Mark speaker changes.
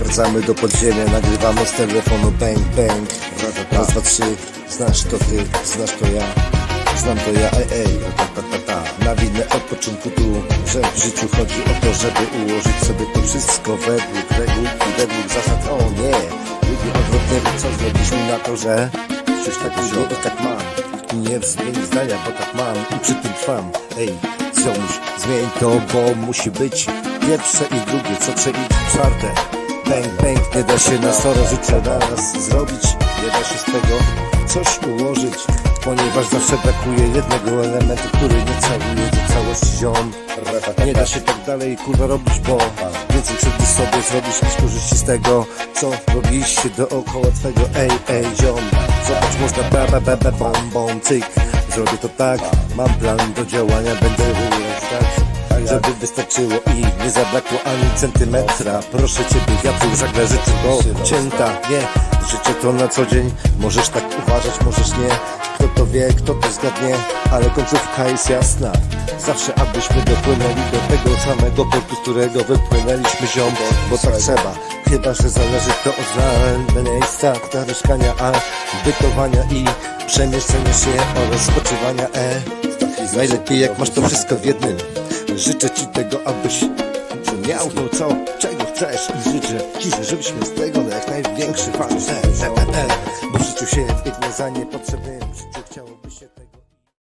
Speaker 1: Wracamy do podziemia, nagrywamy z telefonu bang bang. Raz, dwa, trzy, znasz to ty, znasz to ja, znam to ja, ej, ej, ratatata. Nawinę od początku tu, że w życiu chodzi o to, żeby ułożyć sobie to wszystko według reguł i według zasad. O nie, lubię odwrotnie, co zrobiliśmy na to, że coś tak i tak mam. Nie zmień zdania, bo tak mam i przy tym trwam. Ej, ziomuś, zmień to, bo musi być pierwsze i drugie, co trzecie i czwarte. Bang, bang, nie da się na sto razy naraz zrobić, nie da się z tego coś ułożyć, ponieważ zawsze brakuje jednego elementu, który nie całuje do całości ziom. Nie da się tak dalej kurwa robić, bo więcej krzywdy sobie zrobisz niż korzyści z tego, co robiliście dookoła twego. Ej, ej, ziom, zobacz, można ba, ba, ba, ba, bom, bom, cyk. Zrobię to tak, mam plan do działania, będę ująć tak. Żeby wystarczyło i nie zabrakło ani centymetra. Proszę Ciebie, wiatru żagle życzy do cięta Nie, życie to na co dzień. Możesz tak uważać, możesz nie Kto to wie, kto to zgadnie Ale końcówka jest jasna. Zawsze abyśmy dopłynęli do tego samego portu, z którego wypłynęliśmy ziom Bo tak trzeba, chyba że zależy to od znalezienia miejsca do mieszkania A bytowania i przemieszczenia się oraz spoczywania E. Najlepiej jak masz to wszystko w jednym. Życzę Ci tego, abyś miał to co, czego chcesz. I życzę Ci, żebyś miał z tego jak największy fan e, e, e, Bo w życiu się biegnie za chciałem